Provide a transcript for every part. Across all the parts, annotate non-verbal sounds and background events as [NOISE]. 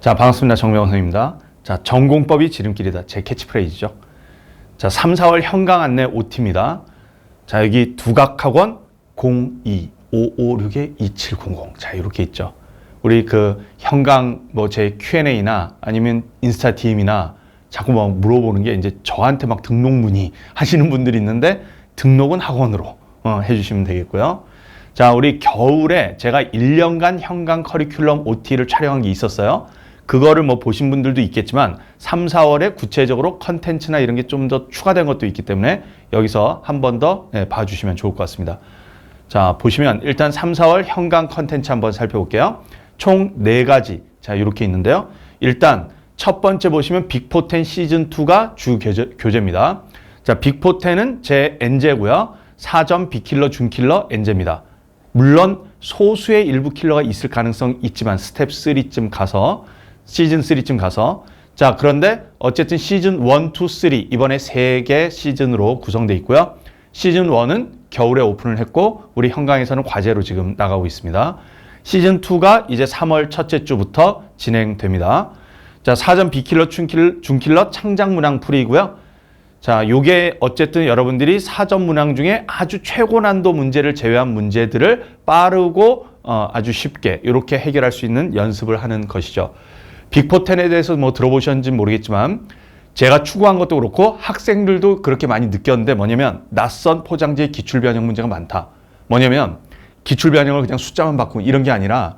자, 반갑습니다. 정명원 선생님입니다. 자, 전공법이 지름길이다. 제 캐치프레이즈죠. 자, 3, 4월 현강 안내 OT입니다. 자, 여기 두각학원 02-556-2700. 자, 이렇게 있죠. 우리 그 현강 뭐 제 Q&A나 아니면 인스타 DM이나 자꾸 막 물어보는 게 이제 저한테 막 등록 문의 하시는 분들이 있는데 등록은 학원으로 어, 해주시면 되겠고요. 자, 우리 겨울에 제가 1년간 현강 커리큘럼 OT를 촬영한 게 있었어요. 그거를 뭐 보신 분들도 있겠지만 3, 4월에 구체적으로 컨텐츠나 이런 게 좀 더 추가된 것도 있기 때문에 여기서 한 번더 예, 봐주시면 좋을 것 같습니다. 자, 보시면 일단 3, 4월 현강 컨텐츠 한번 살펴볼게요. 총 네가지 자, 이렇게 있는데요. 일단 첫 번째 보시면 빅포텐 시즌2가 주 교재, 교재입니다. 자, 빅포텐은 제 엔제고요. 4점 빅킬러, 준킬러, 엔제입니다. 물론 소수의 일부 킬러가 있을 가능성 있지만 스텝 3쯤 가서 시즌 3쯤 가서 자 그런데 어쨌든 시즌 1, 2, 3 이번에 세 개 시즌으로 구성되어 있고요. 시즌 1은 겨울에 오픈을 했고 우리 현강에서는 과제로 지금 나가고 있습니다. 시즌 2가 이제 3월 첫째 주부터 진행됩니다. 자, 4점 비킬러, 준킬러, 준킬러 창작 문항 풀이고요. 자, 요게 어쨌든 여러분들이 사전 문항 중에 아주 최고 난도 문제를 제외한 문제들을 빠르고 어, 아주 쉽게 이렇게 해결할 수 있는 연습을 하는 것이죠. 빅포텐에 대해서 뭐 들어보셨는지 모르겠지만 제가 추구한 것도 그렇고 학생들도 그렇게 많이 느꼈는데 뭐냐면 낯선 포장지의 기출 변형 문제가 많다. 뭐냐면 기출 변형을 그냥 숫자만 바꾸고 이런 게 아니라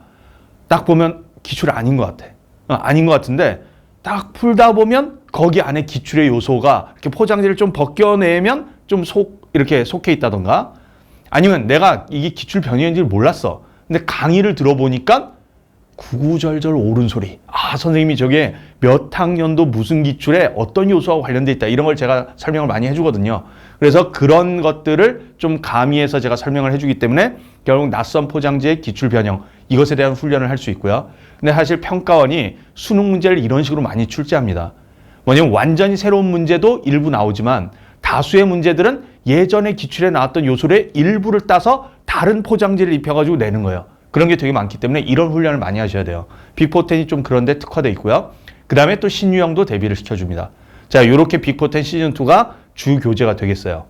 딱 보면 기출 아닌 것 같아. 어, 아닌 것 같은데 딱 풀다 보면 거기 안에 기출의 요소가 이렇게 포장지를 좀 벗겨내면 좀 속 이렇게 속해 있다던가 아니면 내가 이게 기출 변형인지를 몰랐어. 근데 강의를 들어보니까 구구절절 옳은 소리. 아, 선생님이 저게 몇 학년도 무슨 기출에 어떤 요소와 관련돼 있다. 이런 걸 제가 설명을 많이 해주거든요. 그래서 그런 것들을 좀 가미해서 제가 설명을 해주기 때문에 결국 낯선 포장지의 기출 변형 이것에 대한 훈련을 할 수 있고요. 근데 사실 평가원이 수능 문제를 이런 식으로 많이 출제합니다. 뭐냐면 완전히 새로운 문제도 일부 나오지만 다수의 문제들은 예전에 기출에 나왔던 요소의 일부를 따서 다른 포장지를 입혀가지고 내는 거예요. 그런 게 되게 많기 때문에 이런 훈련을 많이 하셔야 돼요. 빅포텐이 좀 그런데 특화되어 있고요. 그 다음에 또 신유형도 대비를 시켜줍니다. 자, 이렇게 빅포텐 시즌2가 주 교재가 되겠어요.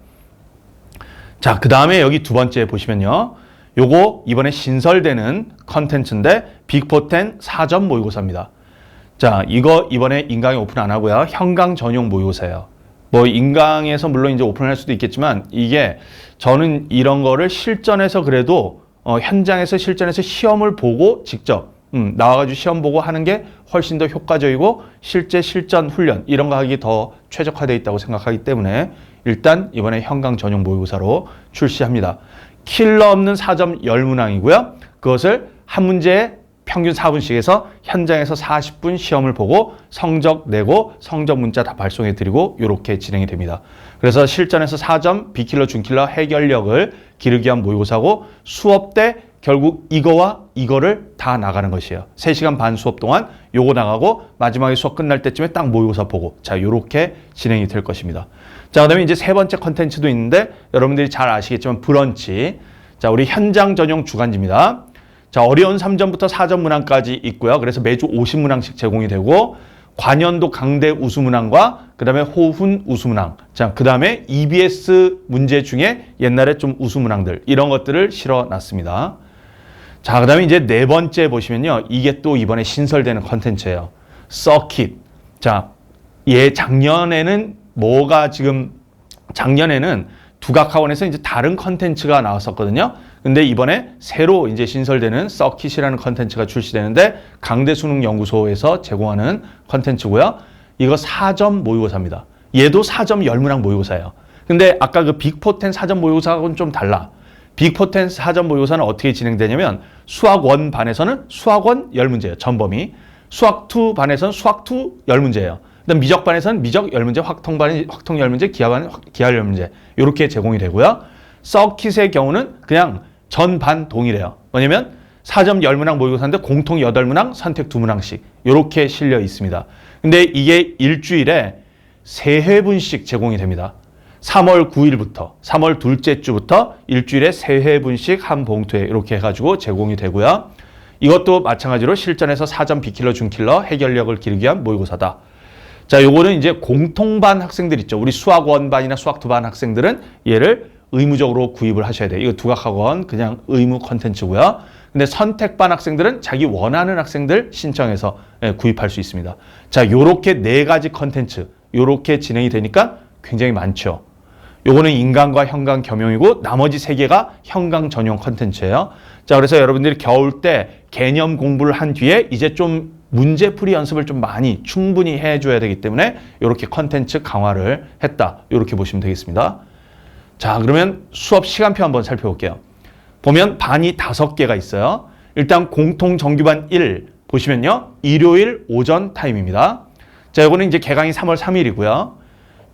자, 그 다음에 여기 두 번째 보시면요. 요거 이번에 신설되는 컨텐츠인데 빅포텐 4점 모의고사입니다. 자, 이거 이번에 인강에 오픈 안 하고요. 현강 전용 모의고사예요. 뭐 인강에서 물론 이제 오픈할 수도 있겠지만 이게 저는 이런 거를 실전에서 그래도 어, 현장에서 실전에서 시험을 보고 직접 음, 나와가지고 시험 보고 하는 게 훨씬 더 효과적이고 실제 실전 훈련 이런 거 하기 더 최적화되어 있다고 생각하기 때문에 일단 이번에 현강 전용 모의고사로 출시합니다. 킬러 없는 4점 열문항이고요. 그것을 한 문제에 평균 4분씩에서 현장에서 40분 시험을 보고 성적 내고 성적 문자 다 발송해 드리고 이렇게 진행이 됩니다. 그래서 실전에서 4점 비킬러 준킬러 해결력을 기르기 위한 모의고사고 수업 때 결국 이거와 이거를 다 나가는 것이에요. 3시간 반 수업 동안 요거 나가고 마지막에 수업 끝날 때쯤에 딱 모의고사 보고 자 요렇게 진행이 될 것입니다. 자 그다음에 이제 세 번째 컨텐츠도 있는데 여러분들이 잘 아시겠지만 브런치 자 우리 현장 전용 주간지입니다. 자, 어려운 3점부터 4점 문항까지 있고요. 그래서 매주 50문항씩 제공이 되고 관연도 강대 우수문항과 그다음에 호훈 우수문항. 자, 그다음에 EBS 문제 중에 옛날에 좀 우수문항들 이런 것들을 실어 놨습니다. 자, 그다음에 이제 네 번째 보시면요. 이게 또 이번에 신설되는 컨텐츠예요. 서킷. 자, 예 작년에는 뭐가 지금 작년에는 두각학원에서 이제 다른 컨텐츠가 나왔었거든요. 근데 이번에 새로 이제 신설되는 서킷이라는 컨텐츠가 출시되는데 강대 수능 연구소에서 제공하는 컨텐츠고요. 이거 4점 모의고사입니다. 얘도 4점 열문항 모의고사예요. 근데 아까 그 빅포텐 4점 모의고사하고는 좀 달라. 빅포텐 4점 모의고사는 어떻게 진행되냐면 수학 1 반에서는 수학 1 10문제예요. 전범위. 수학 2 반에서는 수학 2 10문제예요. 그다음 미적 반에서는 미적 10문제, 확통 반에 확통 10문제, 기하 반에 기하 10문제. 이렇게 제공이 되고요. 서킷의 경우는 그냥 전반 동일해요. 뭐냐면 4점 10문항 모의고사인데 공통 8문항, 선택 2문항씩 이렇게 실려 있습니다. 근데 이게 일주일에 3회분씩 제공이 됩니다. 3월 9일부터 3월 둘째 주부터 일주일에 3회분씩 한 봉투에 이렇게 해가지고 제공이 되고요. 이것도 마찬가지로 실전에서 사전 비킬러, 준킬러, 해결력을 기르기 위한 모의고사다. 자, 요거는 이제 공통반 학생들 있죠. 우리 수학 원반이나 수학 두 반 학생들은 얘를 의무적으로 구입을 하셔야 돼요. 이거 두각학원 그냥 의무 컨텐츠고요. 근데 선택반 학생들은 자기 원하는 학생들 신청해서 예, 구입할 수 있습니다. 자, 요렇게 네 가지 컨텐츠 요렇게 진행이 되니까 굉장히 많죠. 요거는 인강과 형강 겸용이고 나머지 세 개가 형강 전용 컨텐츠예요. 자, 그래서 여러분들이 겨울 때 개념 공부를 한 뒤에 이제 좀 문제풀이 연습을 좀 많이 충분히 해줘야 되기 때문에 이렇게 컨텐츠 강화를 했다. 이렇게 보시면 되겠습니다. 자, 그러면 수업 시간표 한번 살펴볼게요. 보면 반이 다섯 개가 있어요. 일단 공통 정규반 1 보시면요. 일요일 오전 타임입니다. 자, 이거는 이제 개강이 3월 3일이고요.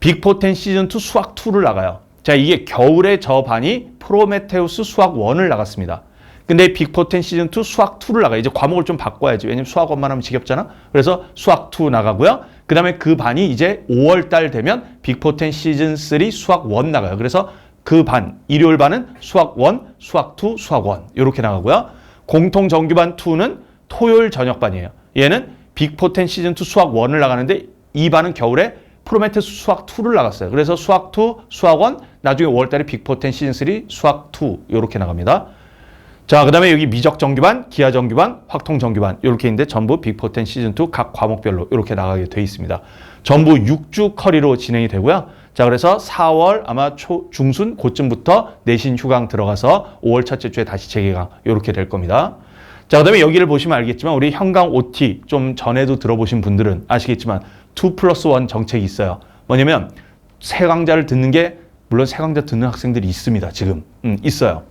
빅포텐 시즌2 수학 2를 나가요. 자, 이게 겨울에 저 반이 프로메테우스 수학 1을 나갔습니다. 근데 빅포텐 시즌2 수학 2를 나가요. 이제 과목을 좀 바꿔야지. 왜냐면 수학원만 하면 지겹잖아. 그래서 수학 2 나가고요. 그 다음에 그 반이 이제 5월 달 되면 빅포텐 시즌3 수학 1 나가요. 그래서 그 반, 일요일 반은 수학 1, 수학 2, 수학 1 이렇게 나가고요. 공통 정규반 2는 토요일 저녁반이에요. 얘는 빅포텐 시즌2 수학 1을 나가는데 이 반은 겨울에 프로메테스 수학 2를 나갔어요. 그래서 수학 2, 수학 1, 나중에 5월달에 빅포텐 시즌3 수학 2 이렇게 나갑니다. 자, 그 다음에 여기 미적 정규반, 기하 정규반, 확통 정규반 이렇게 있는데 전부 빅포텐 시즌2 각 과목별로 이렇게 나가게 돼 있습니다. 전부 6주 커리로 진행이 되고요. 자, 그래서 4월 아마 초, 중순 고쯤부터 내신 휴강 들어가서 5월 첫째 주에 다시 재개강 이렇게 될 겁니다. 자, 그 다음에 여기를 보시면 알겠지만 우리 현강 OT 좀 전에도 들어보신 분들은 아시겠지만 2 플러스 1 정책이 있어요. 뭐냐면 세 강좌를 듣는 게 물론 세 강좌 듣는 학생들이 있습니다. 지금 음, 있어요.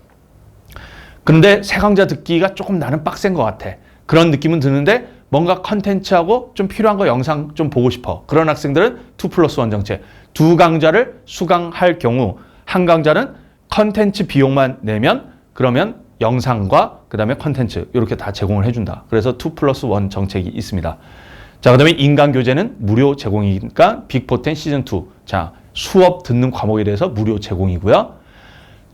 그런데 세 강좌 듣기가 조금 나는 빡센 것 같아. 그런 느낌은 드는데 뭔가 컨텐츠하고 좀 필요한 거 영상 좀 보고 싶어. 그런 학생들은 2 플러스 1 정책. 두 강좌를 수강할 경우 한 강좌는 컨텐츠 비용만 내면 그러면 영상과 그 다음에 컨텐츠 이렇게 다 제공을 해준다. 그래서 2 플러스 1 정책이 있습니다. 자, 그 다음에 인간 교재는 무료 제공이니까 빅포텐 시즌2. 자, 수업 듣는 과목에 대해서 무료 제공이고요.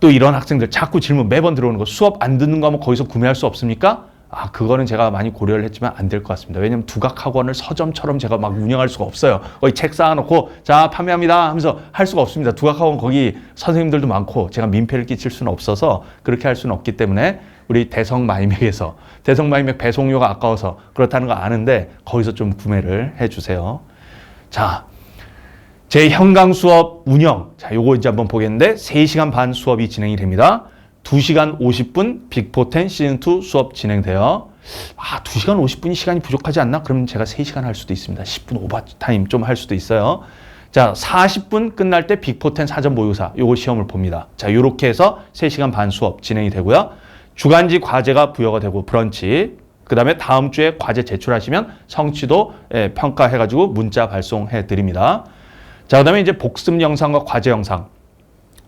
또 이런 학생들 자꾸 질문 매번 들어오는 거 수업 안 듣는 과목 거기서 구매할 수 없습니까? 아, 그거는 제가 많이 고려를 했지만 안 될 것 같습니다. 왜냐면 두각 학원을 서점처럼 제가 막 운영할 수가 없어요. 거기 책 쌓아놓고 자, 판매합니다 하면서 할 수가 없습니다. 두각 학원 거기 선생님들도 많고 제가 민폐를 끼칠 수는 없어서 그렇게 할 수는 없기 때문에 우리 대성 마이맥에서 대성 마이맥 배송료가 아까워서 그렇다는 거 아는데 거기서 좀 구매를 해주세요. 자, 제 현강 수업 운영. 자, 요거 이제 한번 보겠는데 3시간 반 수업이 진행이 됩니다. 2시간 50분 빅포텐 시즌2 수업 진행돼요. 아, 2시간 50분이 시간이 부족하지 않나? 그러면 제가 3시간 할 수도 있습니다. 10분 오버타임 좀 할 수도 있어요. 자, 40분 끝날 때 빅포텐 사전 모의고사 요거 시험을 봅니다. 자, 요렇게 해서 3시간 반 수업 진행이 되고요. 주간지 과제가 부여가 되고 브런치 그 다음에 다음 주에 과제 제출하시면 성취도 예, 평가해가지고 문자 발송해 드립니다. 자, 그 다음에 이제 복습 영상과 과제 영상.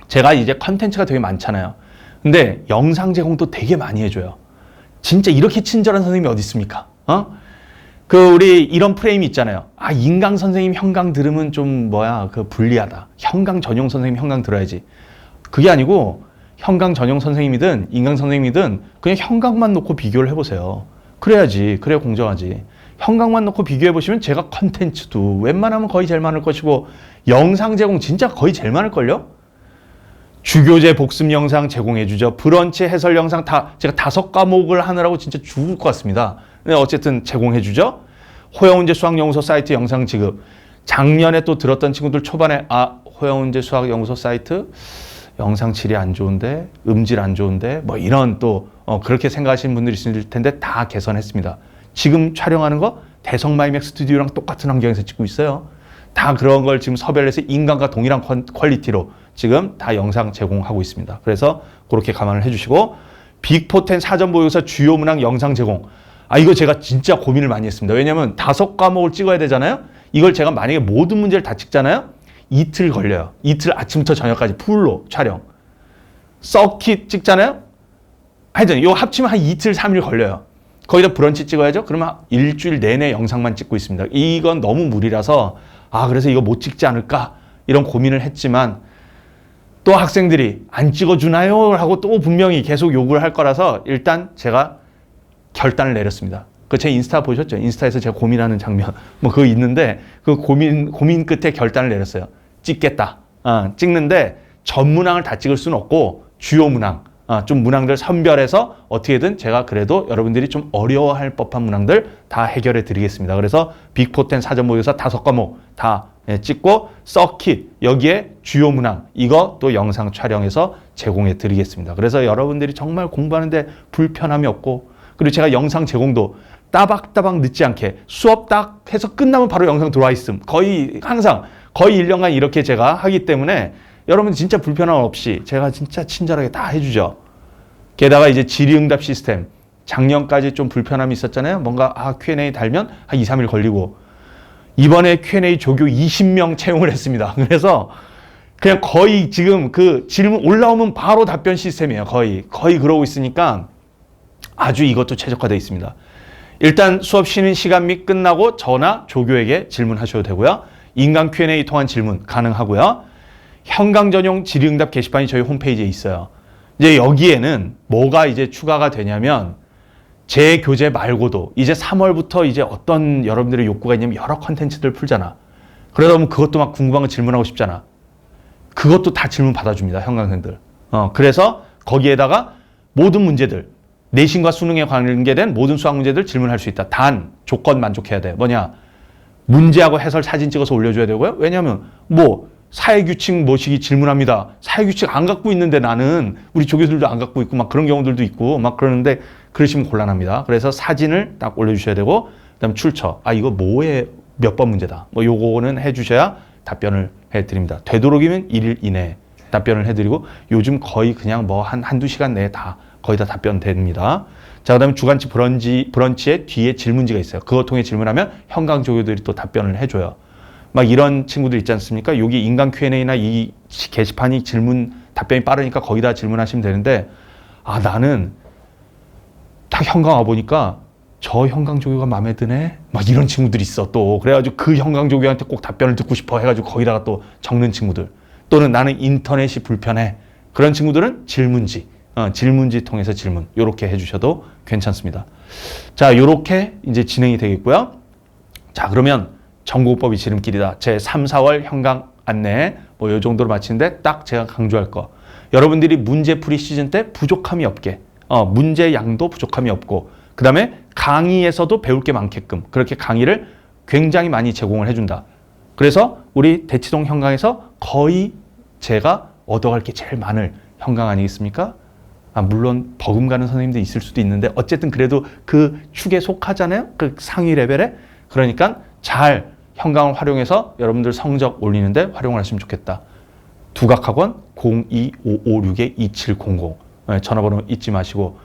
제가 이제 컨텐츠가 되게 많잖아요. 근데 영상 제공도 되게 많이 해줘요. 진짜 이렇게 친절한 선생님이 어디 있습니까? 어? 그 우리 이런 프레임이 있잖아요. 아 인강 선생님 현강 들으면 좀 뭐야 그 불리하다. 현강 전용 선생님 현강 들어야지. 그게 아니고 현강 전용 선생님이든 인강 선생님이든 그냥 현강만 놓고 비교를 해보세요. 그래야지 그래야 공정하지. 현강만 놓고 비교해 보시면 제가 컨텐츠도 웬만하면 거의 제일 많을 것이고 영상 제공 진짜 거의 제일 많을 걸요. 주교재 복습 영상 제공해 주죠. 브런치 해설 영상 다 제가 다섯 과목을 하느라고 진짜 죽을 것 같습니다. 근데 어쨌든 제공해 주죠. 호영운제 수학연구소 사이트 영상 지급. 작년에 또 들었던 친구들 초반에 아 호영운제 수학연구소 사이트 영상 질이 안 좋은데 음질 안 좋은데 뭐 이런 또 어, 그렇게 생각하시는 분들이 있을 텐데 다 개선했습니다. 지금 촬영하는 거 대성 마이맥 스튜디오랑 똑같은 환경에서 찍고 있어요. 다 그런 걸 지금 섭외를 해서 인간과 동일한 퀄리티로 지금 다 영상 제공하고 있습니다. 그래서 그렇게 감안을 해주시고 빅포텐 사전 모의고사 주요 문항 영상 제공. 아 이거 제가 진짜 고민을 많이 했습니다. 왜냐하면 다섯 과목을 찍어야 되잖아요. 이걸 제가 만약에 모든 문제를 다 찍잖아요. 이틀 걸려요. 이틀 아침부터 저녁까지 풀로 촬영. 서킷 찍잖아요. 하여튼 이거 합치면 한 이틀, 삼일 걸려요. 거기다 브런치 찍어야죠. 그러면 일주일 내내 영상만 찍고 있습니다. 이건 너무 무리라서 아 그래서 이거 못 찍지 않을까 이런 고민을 했지만 또 학생들이 안 찍어주나요? 하고 또 분명히 계속 요구를 할 거라서 일단 제가 결단을 내렸습니다. 그 제 인스타 보셨죠? 인스타에서 제가 고민하는 장면 [LAUGHS] 뭐 그거 있는데 그 고민 고민 끝에 결단을 내렸어요. 찍겠다. 아, 찍는데 전 문항을 다 찍을 수는 없고 주요 문항, 아, 좀 문항들 선별해서 어떻게든 제가 그래도 여러분들이 좀 어려워할 법한 문항들 다 해결해 드리겠습니다. 그래서 빅포텐 사전 모의고사 다섯 과목 다 예, 찍고 서킷 여기에 주요 문항 이거 또 영상 촬영해서 제공해 드리겠습니다. 그래서 여러분들이 정말 공부하는데 불편함이 없고 그리고 제가 영상 제공도 따박따박 늦지 않게 수업 딱 해서 끝나면 바로 영상 들어와 있음. 거의 항상 거의 1년간 이렇게 제가 하기 때문에 여러분 진짜 불편함 없이 제가 진짜 친절하게 다 해주죠. 게다가 이제 질의응답 시스템 작년까지 좀 불편함이 있었잖아요. 뭔가 아 Q&A 달면 한 2, 3일 걸리고 이번에 Q&A 조교 20명 채용을 했습니다. [LAUGHS] 그래서 그냥 거의 지금 그 질문 올라오면 바로 답변 시스템이에요. 거의 거의 그러고 있으니까 아주 이것도 최적화되어 있습니다. 일단 수업 쉬는 시간 및 끝나고 저나 조교에게 질문하셔도 되고요. 인간 Q&A 통한 질문 가능하고요. 현강 전용 질의응답 게시판이 저희 홈페이지에 있어요. 이제 여기에는 뭐가 이제 추가가 되냐면 제 교재 말고도 이제 3월부터 이제 어떤 여러분들의 욕구가 있냐면 여러 컨텐츠들 풀잖아. 그러다 보면 그것도 막 궁금한 거 질문하고 싶잖아. 그것도 다 질문 받아줍니다. 현강생들. 어, 그래서 거기에다가 모든 문제들, 내신과 수능에 관계된 모든 수학 문제들 질문할 수 있다. 단, 조건 만족해야 돼. 뭐냐? 문제하고 해설 사진 찍어서 올려줘야 되고요. 왜냐하면 뭐 사회규칙 뭐시기 질문합니다. 사회규칙 안 갖고 있는데 나는 우리 조교들도 안 갖고 있고 막 그런 경우들도 있고 막 그러는데 그러시면 곤란합니다. 그래서 사진을 딱 올려주셔야 되고 그다음 출처. 아 이거 뭐에 몇 번 문제다. 뭐 요거는 해주셔야 답변을 해드립니다. 되도록이면 1일 이내 답변을 해드리고 요즘 거의 그냥 뭐 한 한두 시간 내에 다 거의 다 답변됩니다. 자, 그 다음에 주간치 브런치, 브런치에 뒤에 질문지가 있어요. 그거 통해 질문하면 현강 조교들이 또 답변을 해줘요. 막 이런 친구들 있지 않습니까? 여기 인간 Q&A나 이 게시판이 질문, 답변이 빠르니까 거기다 질문하시면 되는데, 아, 나는 딱 현강 와 보니까 저 현강 조교가 마음에 드네? 막 이런 친구들이 있어 또. 그래가지고 그 현강 조교한테 꼭 답변을 듣고 싶어 해가지고 거기다가 또 적는 친구들. 또는 나는 인터넷이 불편해. 그런 친구들은 질문지. 어, 질문지 통해서 질문 요렇게 해주셔도 괜찮습니다. 자, 요렇게 이제 진행이 되겠고요. 자, 그러면 정보법이 지름길이다. 제 3, 4월 현강 안내 뭐 요 정도로 마치는데 딱 제가 강조할 거. 여러분들이 문제풀이 시즌 때 부족함이 없게, 어, 문제 양도 부족함이 없고, 그 다음에 강의에서도 배울 게 많게끔 그렇게 강의를 굉장히 많이 제공을 해준다. 그래서 우리 대치동 현강에서 거의 제가 얻어갈 게 제일 많을 현강 아니겠습니까? 아, 물론 버금가는 선생님도 있을 수도 있는데 어쨌든 그래도 그 축에 속하잖아요. 그 상위 레벨에. 그러니까 잘 현강을 활용해서 여러분들 성적 올리는데 활용을 하시면 좋겠다. 두각학원 02556-2700 네, 전화번호 잊지 마시고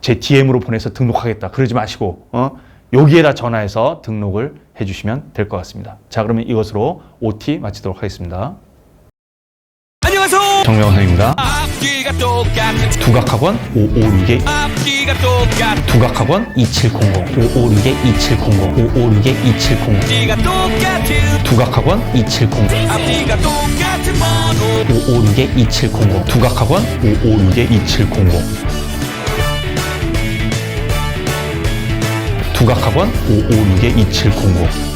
제 DM으로 보내서 등록하겠다. 그러지 마시고 어? 여기에다 전화해서 등록을 해주시면 될 것 같습니다. 자 그러면 이것으로 OT 마치도록 하겠습니다. 안녕하세요. 정명원 선생님입니다. 앞뒤가 똑같은 두각학원 556의 앞뒤가 똑같은 두각학원 2700 556의 2700 556의 2700 뒤가 똑같은 두각학원 2700 앞뒤가 똑같은 번호 556의 2700 두각학원 556의 2700 두각학원 556의 2700